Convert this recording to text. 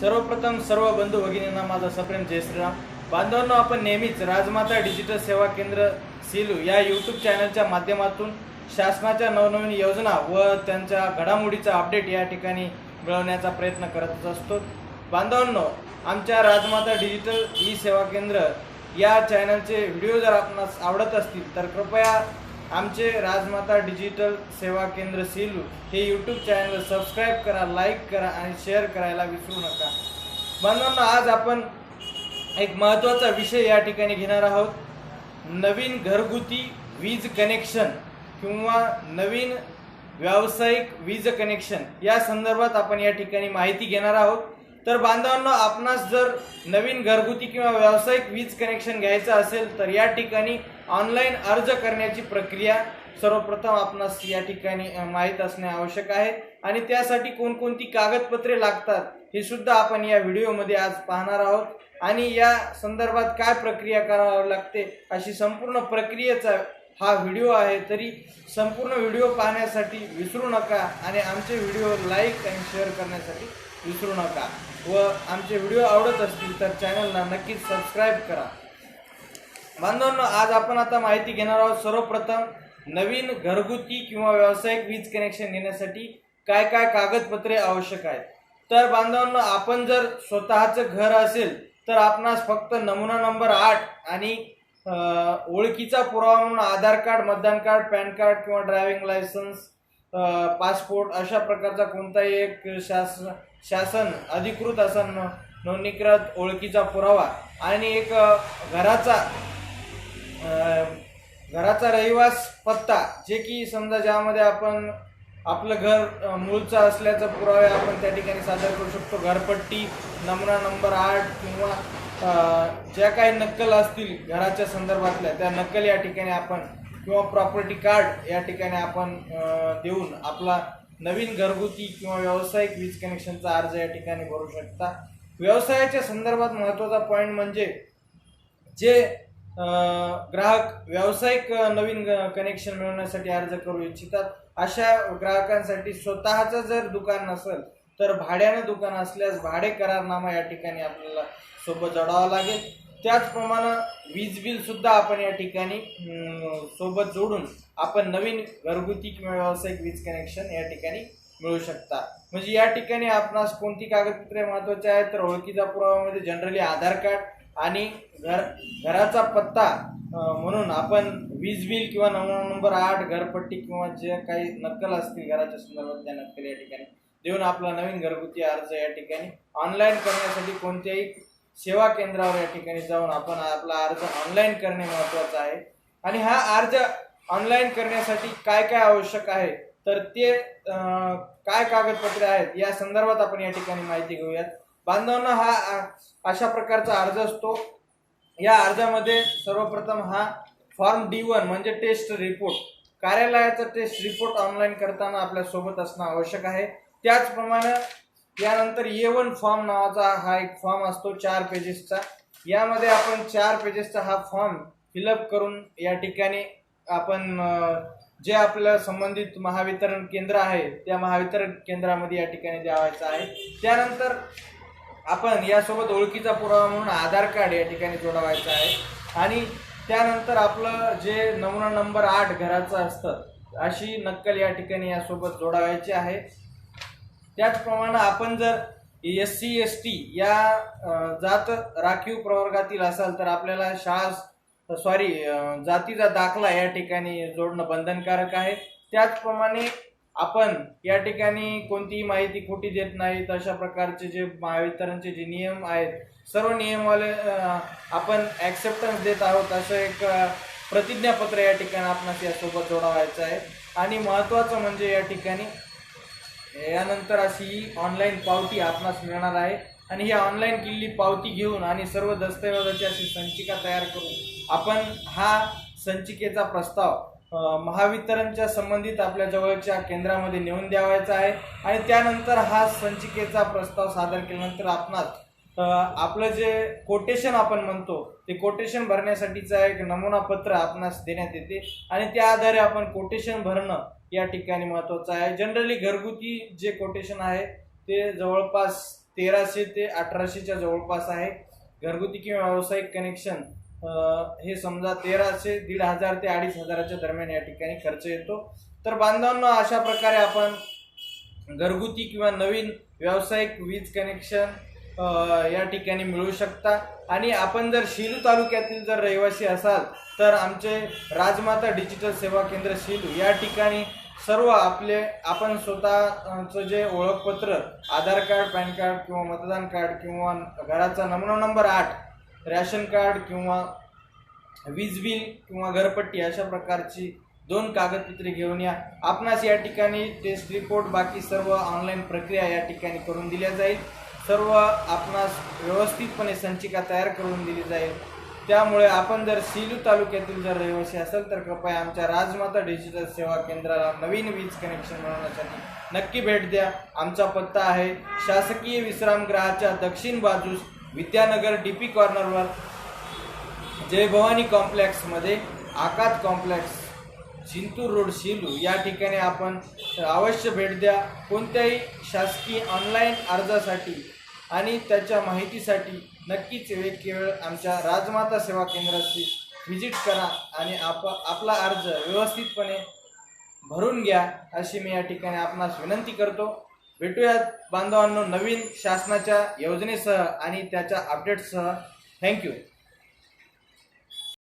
सर्वप्रथम सर्व बंधू भगिनींना माझा सप्रेम जय श्रीराम. बांधवांनो आपण नेहमीच राजमाता डिजिटल सेवा केंद्र सिलू या यूट्यूब चॅनलच्या माध्यमातून शासनाच्या नवनवीन योजना व त्यांच्या घडामोडीचा अपडेट या ठिकाणी मिळवण्याचा प्रयत्न करत असतो. बांधवांनो आमच्या राजमाता डिजिटल ई सेवा केंद्र या चॅनलचे व्हिडिओ जर आपणास आवडत असतील तर कृपया आमचे राजमाता डिजिटल सेवा केंद्र सेलू हे यूट्यूब चॅनल सबस्क्राईब करा लाईक करा आणि शेअर करायला विसरू नका. बांधवांना आज आपण एक महत्त्वाचा विषय या ठिकाणी घेणार आहोत. नवीन घरगुती वीज कनेक्शन किंवा नवीन व्यावसायिक वीज कनेक्शन या संदर्भात आपण या ठिकाणी माहिती घेणार आहोत. तर बांधवांना आपणास जर नवीन घरगुती किंवा व्यावसायिक वीज कनेक्शन घ्यायचं असेल तर या ठिकाणी ऑनलाईन अर्ज करण्याची प्रक्रिया सर्वप्रथम आपणास या ठिकाणी माहीत असणे आवश्यक आहे. आणि त्यासाठी कोणकोणती कागदपत्रे लागतात हे सुद्धा आपण या व्हिडिओमध्ये आज पाहणार आहोत. आणि या संदर्भात काय प्रक्रिया करावी लागते अशी संपूर्ण प्रक्रियेचा हा व्हिडिओ आहे तरी संपूर्ण व्हिडिओ पाहण्यासाठी विसरू नका आणि आमचे व्हिडिओ लाईक आणि शेअर करण्यासाठी विसरू नका. व आमचे व्हिडिओ आवडत असतील तर चॅनलला नक्कीच सबस्क्राईब करा. बांधवांनो आज आपण आता माहिती घेणार आहोत सर्वप्रथम नवीन घरगुती किंवा व्यावसायिक वीज कनेक्शन घेण्यासाठी काय काय कागदपत्रे आवश्यक आहेत. तर बांधवांनो आपण जर स्वतःचं घर असेल तर आपणास फक्त नमुना नंबर आठ आणि ओळखीचा पुरावा म्हणून आधार कार्ड मतदान कार्ड पॅन कार्ड किंवा ड्रायव्हिंग लायसन्स पासपोर्ट अशा प्रकारचा कोणताही एक शासन शासन अधिकृत असा नोंदणीकृत ओळखीचा पुरावा आणि एक घराचा घराचा रहिवास पत्ता जे की समजा ज्यामध्ये आपण आपलं घर मूळचं असल्याचा पुरावे आपण त्या ठिकाणी सादर करू शकतो. घरपट्टी नमुना नंबर आठ किंवा ज्या काही नक्कल असतील घराच्या संदर्भातल्या त्या नक्कल या ठिकाणी आपण किंवा प्रॉपर्टी कार्ड या ठिकाणी आपण देऊन आपला नवीन घरगुती किंवा व्यावसायिक वीज कनेक्शनचा अर्ज या ठिकाणी भरू शकता. व्यवसायाच्या संदर्भात महत्त्वाचा पॉईंट म्हणजे जे ग्राहक व्यावसायिक नवीन कनेक्शन मिळवण्यासाठी अर्ज करू इच्छितात अशा ग्राहकांसाठी स्वतःचं जर दुकान नसेल तर भाड्यानं दुकान असल्यास भाडे करारनामा या ठिकाणी आपल्याला सोबत जोडावा लागेल. त्याचप्रमाणे वीज बिल सुद्धा आपण या ठिकाणी सोबत जोडून आपण नवीन घरगुती किंवा व्यावसायिक वीज कनेक्शन या ठिकाणी मिळू शकता. म्हणजे या ठिकाणी आपणास कोणती कागदपत्रे महत्वाची आहेत तर ओळखीचा पुराव्यामध्ये म्हणजे जनरली आधार कार्ड आणि घर घराचा पत्ता म्हणून आपण वीज बिल किंवा नमुना नंबर आठ घरपट्टी किंवा जे काही नक्कल असतील घराच्या संदर्भात त्या नक्कल या ठिकाणी देऊन आपला नवीन घरगुती अर्ज या ठिकाणी ऑनलाईन करण्यासाठी कोणत्याही सेवा केंद्रावर या ठिकाणी जाऊन आपण आपला अर्ज ऑनलाईन करणे महत्वाचं आहे. आणि हा अर्ज ऑनलाईन करण्यासाठी काय काय आवश्यक आहे? तर ते काय कागदपत्रे आहेत? या संदर्भात आपण या ठिकाणी माहिती घेऊयात. बांधवांना हा अशा प्रकारचा अर्ज असतो. या अर्जामध्ये सर्वप्रथम हा फॉर्म डी वन म्हणजे टेस्ट रिपोर्ट. कार्यालयाचा टेस्ट रिपोर्ट ऑनलाईन करताना आपल्यासोबत असणं आवश्यक आहे. त्याचप्रमाणे यानंतर ए वन फॉर्म नावाचा हा एक फॉर्म असतो चार पेजेसचा यामध्ये आपण चार पेजेसचा हा फॉर्म फिलअप करून या ठिकाणी आपण जे आपलं संबंधित महावितरण केंद्र आहे त्या महावितरण केंद्रामध्ये या ठिकाणी द्यावायचं आहे. त्यानंतर आपण यासोबत ओळखीचा पुरावा म्हणून आधार कार्ड या ठिकाणी जोडवायचं आहे. आणि त्यानंतर आपलं जे नमुना नंबर आठ घराचं असतं अशी नक्कल या ठिकाणी यासोबत जोडावायची आहे. त्याचप्रमाणे आपण जर एस सी एस टी या जात राखीव प्रवर्गातील असाल तर आपल्याला शाळा सॉरी जातीचा दाखला या ठिकाणी जोडणं बंधनकारक आहे. त्याचप्रमाणे आपण या ठिकाणी कोणतीही माहिती खोटी देत नाहीत. अशा प्रकारचे जे महावितरणचे जे नियम आहेत सर्व नियमवाले आपण ॲक्सेप्टन्स देत आहोत. असं एक प्रतिज्ञापत्र या ठिकाणी आपणास यासोबत जोडावायचं आहे. आणि महत्त्वाचं म्हणजे या ठिकाणी यानंतर अशी ही ऑनलाईन पावती आपणास मिळणार आहे. आणि ही ऑनलाईन केलेली पावती घेऊन आणि सर्व दस्तऐवजाची अशी संचिका तयार करून आपण हा संचिकेचा प्रस्ताव महावितरणच्या संबंधित आपल्या जवळच्या केंद्रामध्ये नेऊन द्यावायचा आहे. आणि त्यानंतर हा संचिकेचा प्रस्ताव सादर केल्यानंतर आपणास आपलं जे कोटेशन आपण म्हणतो ते कोटेशन भरण्यासाठीचा एक नमुना पत्र आपणास देण्यात येते. आणि त्या आधारे आपण कोटेशन भरणं या ठिकाणी महत्वाचं आहे. जनरली घरगुती जे कोटेशन आहे ते जवळपास तेराशे ते अठराशेच्या जवळपास आहे. घरगुती किंवा व्यावसायिक कनेक्शन हे समजा तेराशे दीड हजार ते अडीच हजाराच्या दरम्यान या ठिकाणी खर्च येतो. तर बांधवांना अशा प्रकारे आपण घरगुती किंवा नवीन व्यावसायिक वीज कनेक्शन या ठिकाणी मिळू शकता. आणि आपण जर शिलू तालुक्यातील जर रहिवासी असाल तर आमचे राजमाता डिजिटल सेवा केंद्र शिलू या ठिकाणी सर्व आपले आपण स्वतःचं जे ओळखपत्र आधार कार्ड पॅन कार्ड किंवा मतदान कार्ड किंवा घराचा नमुना नंबर आठ रॅशन कार्ड किंवा वीज बिल किंवा घरपट्टी अशा प्रकारची दोन कागदपत्रे घेऊन या. आपणास या ठिकाणी टेस्ट रिपोर्ट बाकी सर्व ऑनलाईन प्रक्रिया या ठिकाणी करून दिल्या जाईल. सर्व आपणास व्यवस्थितपणे संचिका तयार करून दिली जाईल. त्यामुळे आपण जर सेलू तालुक्यातील जर रहिवासी असेल तर कृपया आमच्या राजमाता डिजिटल सेवा केंद्राला नवीन वीज कनेक्शन मिळवण्यासाठी नक्की भेट द्या. आमचा पत्ता आहे शासकीय विश्रामगृहाच्या दक्षिण बाजूस विद्यानगर डी पी कॉर्नरवर जय भवानी कॉम्प्लेक्समध्ये आकात कॉम्प्लेक्स जिंतूर रोड शिलू या ठिकाणी आपण अवश्य भेट द्या. कोणत्याही शासकीय ऑनलाईन अर्जासाठी आणि त्याच्या माहितीसाठी नक्कीच वेळ केवळ आमच्या राजमाता सेवा केंद्राची व्हिजिट करा आणि आप आपला अर्ज व्यवस्थितपणे भरून घ्या अशी मी या ठिकाणी आपणास विनंती करतो. भेटूयात बांधवांनो नवीन शासनाच्या योजनेसह आणि त्याच्या अपडेट्ससह थँक्यू